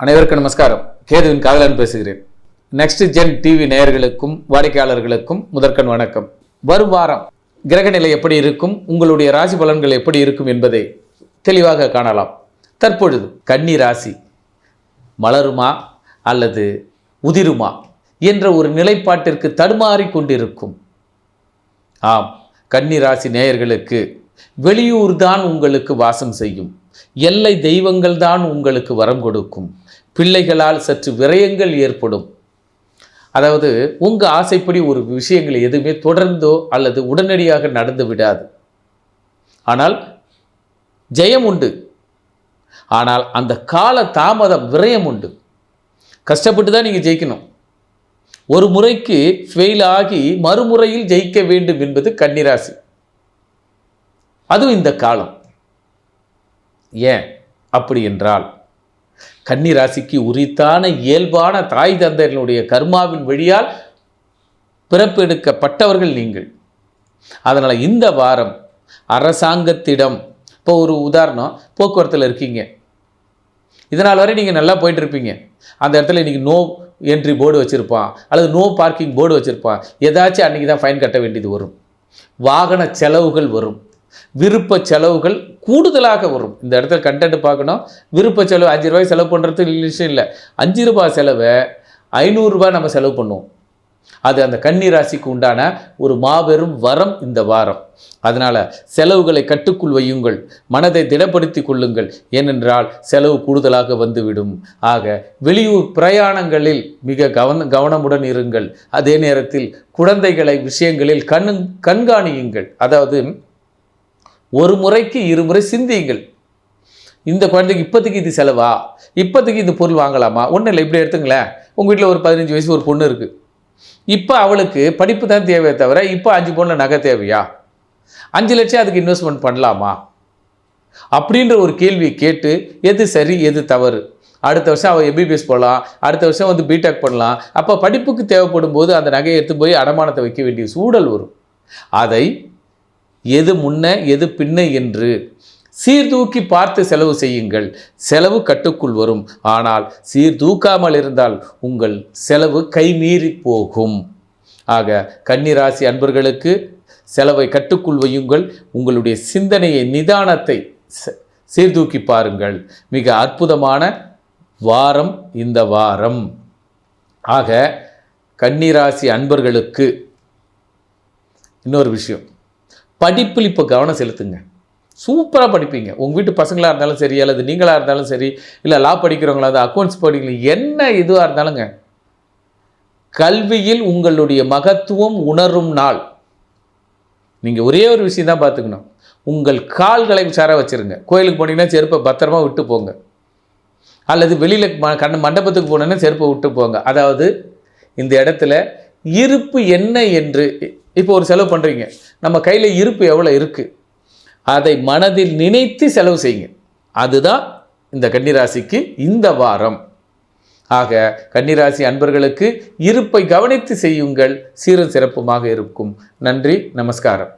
அனைவருக்கும் நமஸ்காரம். கேதுவின் காதலன் பேசுகிறேன். நெக்ஸ்ட் ஜென் டிவி நேயர்களுக்கும் வாடிக்கையாளர்களுக்கும் முதற்கண் வணக்கம். வரும் வாரம் கிரகநிலை எப்படி இருக்கும் உங்களுடைய ராசி பலன்கள் எப்படி இருக்கும் என்பதை தெளிவாக காணலாம். தற்பொழுது கன்னி ராசி மலருமா அல்லது உதிருமா என்ற ஒரு நிலைப்பாட்டிற்கு தடுமாறி கொண்டிருக்கும். ஆம் கன்னி ராசி நேயர்களுக்கு வெளியூர் தான் உங்களுக்கு வாசம் செய்யும். எல்லை தெய்வங்கள் தான் உங்களுக்கு வரம் கொடுக்கும். பிள்ளைகளால் சற்று விரயங்கள் ஏற்படும். அதாவது உங்கள் ஆசைப்படி ஒரு விஷயங்கள் எதுவுமே தொடர்ந்தோ அல்லது உடனடியாக நடந்து விடாது. ஆனால் ஜெயம் உண்டு. ஆனால் அந்த கால தாமதம் விரயம் உண்டு. கஷ்டப்பட்டு தான் நீங்கள் ஜெயிக்கணும். ஒரு முறைக்கு ஃபெயில் ஆகி மறுமுறையில் ஜெயிக்க வேண்டும் என்பது கன்னிராசி. அதுவும் இந்த காலம். ஏன்? அப்படி என்றால் கன்னிராசிக்கு உரித்தான இயல்பான தாய் தந்தையினுடைய கர்மாவின் வழியால் பிறப்பெடுக்கப்பட்டவர்கள் நீங்கள். அதனால் இந்த வாரம் அரசாங்கத்திடம் இப்போ ஒரு உதாரணம் போக்குவரத்தில் இருக்கீங்க. இதனால் வரை நீங்கள் நல்லா போயிட்டுருப்பீங்க. அந்த இடத்துல இன்றைக்கி நோ என்ட்ரி போர்டு வச்சுருப்பான் அல்லது நோ பார்க்கிங் போர்டு வச்சுருப்பான். ஏதாச்சும் அன்றைக்கி தான் ஃபைன் கட்ட வேண்டியது வரும். வாகன செலவுகள் வரும். விருப்ப செலவுகள் கூடுதலாக வரும். இந்த இடத்துல கண்டென்ட் பார்க்கணும். விருப்ப செலவு அஞ்சு ரூபாய் செலவு பண்ணுறது விஷயம் இல்லை. அஞ்சு ரூபாய் செலவை ஐநூறுரூபா நம்ம செலவு பண்ணுவோம். அது அந்த கன்னி ராசிக்கு உண்டான ஒரு மாபெரும் வரம் இந்த வாரம். அதனால் செலவுகளை கட்டுக்குள் வையுங்கள். மனதை திடப்படுத்தி கொள்ளுங்கள். ஏனென்றால் செலவு கூடுதலாக வந்துவிடும். ஆக வெளியூர் பிரயாணங்களில் மிக கவன கவனமுடன் இருங்கள். அதே நேரத்தில் குழந்தைகளை விஷயங்களில் கண் கண்காணியுங்கள். அதாவது ஒரு முறைக்கு இருமுறை சிந்தியுங்கள். இந்த குழந்தைக்கு இப்போதைக்கு இது செலவா? இப்போதைக்கு இந்த பொருள் வாங்கலாமா? ஒன்றும் இல்லை இப்படி எடுத்துங்களேன். உங்கள் வீட்டில் ஒரு பதினஞ்சு வயசு ஒரு பொண்ணு இருக்குது இப்போ அவளுக்கு படிப்பு தான் தேவையே தவிர இப்போ அஞ்சு பவுனில் நகை தேவையா? அஞ்சு லட்சம் அதுக்கு இன்வெஸ்ட்மெண்ட் பண்ணலாமா? அப்படின்ற ஒரு கேள்வியை கேட்டு எது சரி எது தவறு? அடுத்த வருஷம் அவள் எம்பிபிஎஸ் போகலாம் அடுத்த வருஷம் வந்து பிடெக் பண்ணலாம். அப்போ படிப்புக்கு தேவைப்படும் போது அந்த நகையை எடுத்து போய் அடமானத்தை வைக்க வேண்டிய சூழல் வரும். அதை எது முன்ன எது பின்ன என்று. சீர்தூக்கி பார்த்து செலவு செய்யுங்கள். செலவு கட்டுக்குள் வரும். ஆனால் சீர்தூக்காமல் இருந்தால் உங்கள் செலவு கைமீறி போகும். ஆக கன்னிராசி அன்பர்களுக்கு செலவை கட்டுக்குள் வையுங்கள். உங்களுடைய சிந்தனையை நிதானத்தை ச- சீர்தூக்கி பாருங்கள். மிக அற்புதமான வாரம் இந்த வாரம். ஆக கன்னிராசி அன்பர்களுக்கு இன்னொரு விஷயம். படிப்பில் இப்போ கவனம் செலுத்துங்க. சூப்பராக படிப்பீங்க. உங்கள் வீட்டு பசங்களாக இருந்தாலும் சரி அல்லது நீங்களாக இருந்தாலும் சரி இல்லை லா படிக்கிறவங்களா அது அக்கௌண்ட்ஸ் படிக்கிறீங்க என்ன இதுவாக இருந்தாலுங்க. கல்வியில் உங்களுடைய மகத்துவம் உணரும் நாள். நீங்கள் ஒரே ஒரு விஷயம் தான் பார்த்துக்கணும். உங்கள் கால்களை உஷாராக வச்சுருங்க. கோயிலுக்கு போனீங்கன்னா செருப்பை பத்திரமா விட்டு போங்க. அல்லது வெளியில் ம கண்ண மண்டபத்துக்கு போனோன்னா செருப்பை விட்டு போங்க. அதாவது இந்த இடத்துல இருப்பு என்ன என்று இப்போ ஒரு செலவு பண்ணுறீங்க நம்ம கையில் இருப்பு எவ்வளோ இருக்குது அதை மனதில் நினைத்து செலவு செய்யுங்க. அதுதான் இந்த கன்னிராசிக்கு இந்த வாரம். ஆக கன்னிராசி அன்பர்களுக்கு இருப்பை கவனித்து செய்யுங்கள். சீரும் சிறப்புமாக இருக்கும். நன்றி நமஸ்காரம்.